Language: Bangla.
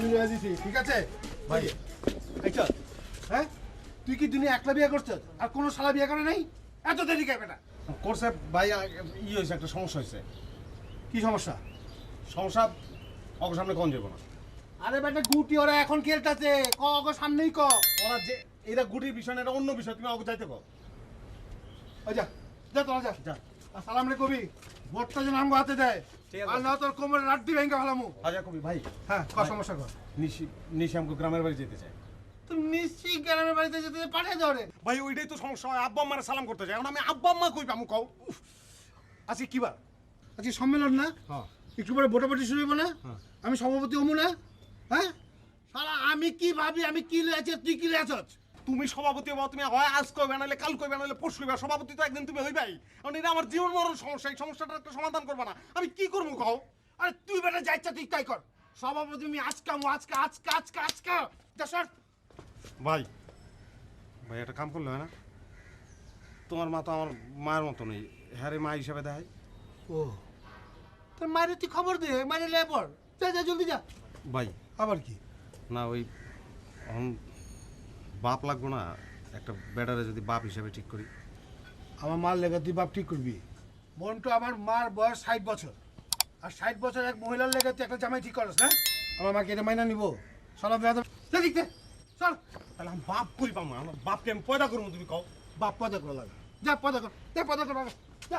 আমি লয়ে দিছি ঠিক আছে? ভাই হ্যাঁ? তুই কি দুনিয়া একলা বিয়ে করছিস আর কোনো শালা বিয়ে করে নাই? এত দেরি কে বেটা করছে ভাই ই হয়েছে একটা সমস্যা হয়েছে। কি সমস্যা? সমস্যা অগ সামনে কোন যাব না। আরে বেটা গুটি ওরা এখন খেলতাছে। ক ক সামনেই ক। ওরা যে এটা গুটির বিষয় না এটা অন্য বিষয়। তুমি অগ যাইতে কো যা যা তোরা যা। যা। সালাম রে কবি। ভোটটা যেন আমগো হাতে দেয়। আর না তোর কোমরে রাড্ডি ভেঙে ফেলামু। আচ্ছা কবি ভাই। হ্যাঁ ক সমস্যা কর। নিশি নিশি আমাকে গ্রামের বাড়ি যেতে চাই। তুমি নিশ্চয়ই গ্রামের বাড়িতে যেতে পাঠিয়ে দাও রে ভাই ওইটাই তো সমস্যা হয় আব্বা আম্মার সালাম করতে চাই। এখন আমি আব্বা আম্মা কই পামু কও? উফ। আজকে কি বার? আজকে সম্মেলন না? হ্যাঁ। একটু পরে ভোটাভুটি শুরু হইব না? হ্যাঁ। আমি সভাপতি হব না হ্যাঁ? সারা আমি কি ভাবি আমি কি লেছে তুই কি লেছস তুমি সভাপতি হবা তুমি হয় আজ কইবে নাহলে কাল কইবে নাহলে পরশু কইবে। সভাপতি তো একদিন তুমি হইবাই। কারণ এটা আমার জীবন মরণ সমস্যা এই সমস্যাটা একটা সমাধান করবা না। আমি কি করব কও? আরে তুই বেটা যা ইচ্ছা তুই তাই কর। সভাপতি আমি আজকে আমু আজকে আজকে আজকে আজকে। সর। ভাই ভাই একটা কাম করলে হয় না? তোমার মা তো আমার মায়ের মতো নেই। হ্যাঁ রে মা হিসাবে দেখায় ও তোর মায়ের তুই খবর দে মায়ের লেবর। যা যা জলদি যা। ভাই। আবার কি? না ওই বাপ লাগবো না একটা ব্যাটারে যদি বাপ হিসাবে ঠিক করি। আমার মার লেগে তুই বাপ ঠিক করবি। মন্টু আমার মার বয়স ষাট বছর। আর ষাট বছর এক মহিলার লেগে তুই একটা জামাই ঠিক করস না আমার মাকে এটা মাইনা নিবো। যা দেখতে চল। তাহলে আমি বাপ কই পাবো? আমার বাপকে আমি পয়দা করব তুমি কও। বাপ পদা করা লাগে। যা পদা কর। যা পদা কর বাবা, যা।